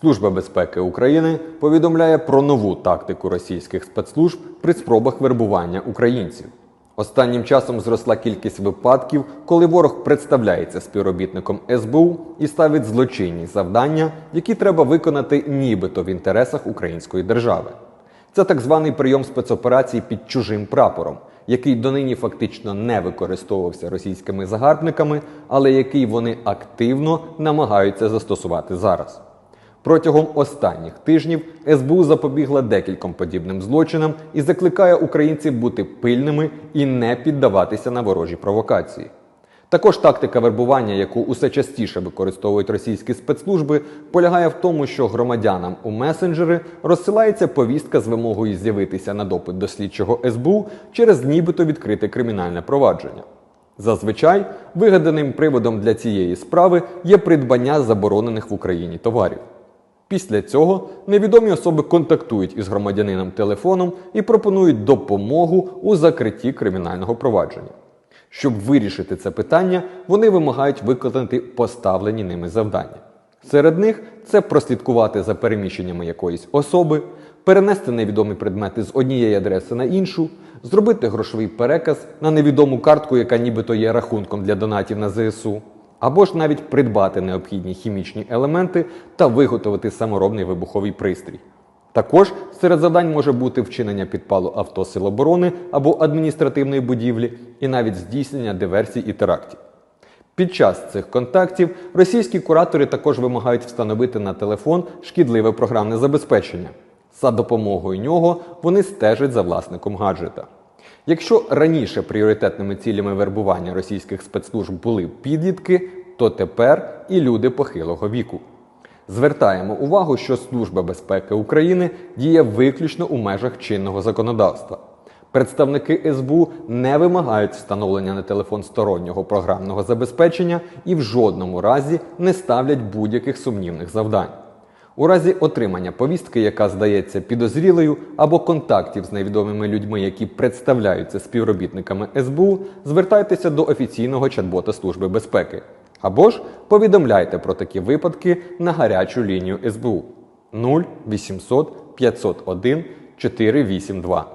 Служба безпеки України повідомляє про нову тактику російських спецслужб при спробах вербування українців. Останнім часом зросла кількість випадків, коли ворог представляється співробітником СБУ і ставить злочинні завдання, які треба виконати нібито в інтересах української держави. Це так званий прийом спецоперацій під чужим прапором, який донині фактично не використовувався російськими загарбниками, але який вони активно намагаються застосувати зараз. Протягом останніх тижнів СБУ запобігла декільком подібним злочинам і закликає українців бути пильними і не піддаватися на ворожі провокації. Також тактика вербування, яку усе частіше використовують російські спецслужби, полягає в тому, що громадянам у месенджери розсилається повістка з вимогою з'явитися на допит до слідчого СБУ через нібито відкрите кримінальне провадження. Зазвичай вигаданим приводом для цієї справи є придбання заборонених в Україні товарів. Після цього невідомі особи контактують із громадянином телефоном і пропонують допомогу у закритті кримінального провадження. Щоб вирішити це питання, вони вимагають виконати поставлені ними завдання. Серед них це прослідкувати за переміщеннями якоїсь особи, перенести невідомі предмети з однієї адреси на іншу, зробити грошовий переказ на невідому картку, яка нібито є рахунком для донатів на ЗСУ, або ж навіть придбати необхідні хімічні елементи та виготовити саморобний вибуховий пристрій. Також серед завдань може бути вчинення підпалу авто Сил оборони або адміністративної будівлі, і навіть здійснення диверсій і терактів. Під час цих контактів російські куратори також вимагають встановити на телефон шкідливе програмне забезпечення. За допомогою нього вони стежать за власником гаджета. Якщо раніше пріоритетними цілями вербування російських спецслужб були підлітки, то тепер і люди похилого віку. Звертаємо увагу, що Служба безпеки України діє виключно у межах чинного законодавства. Представники СБУ не вимагають встановлення на телефон стороннього програмного забезпечення і в жодному разі не ставлять будь-яких сумнівних завдань. У разі отримання повістки, яка здається підозрілою, або контактів з невідомими людьми, які представляються співробітниками СБУ, звертайтеся до офіційного чат-бота Служби безпеки. Або ж повідомляйте про такі випадки на гарячу лінію СБУ 0800 501 482.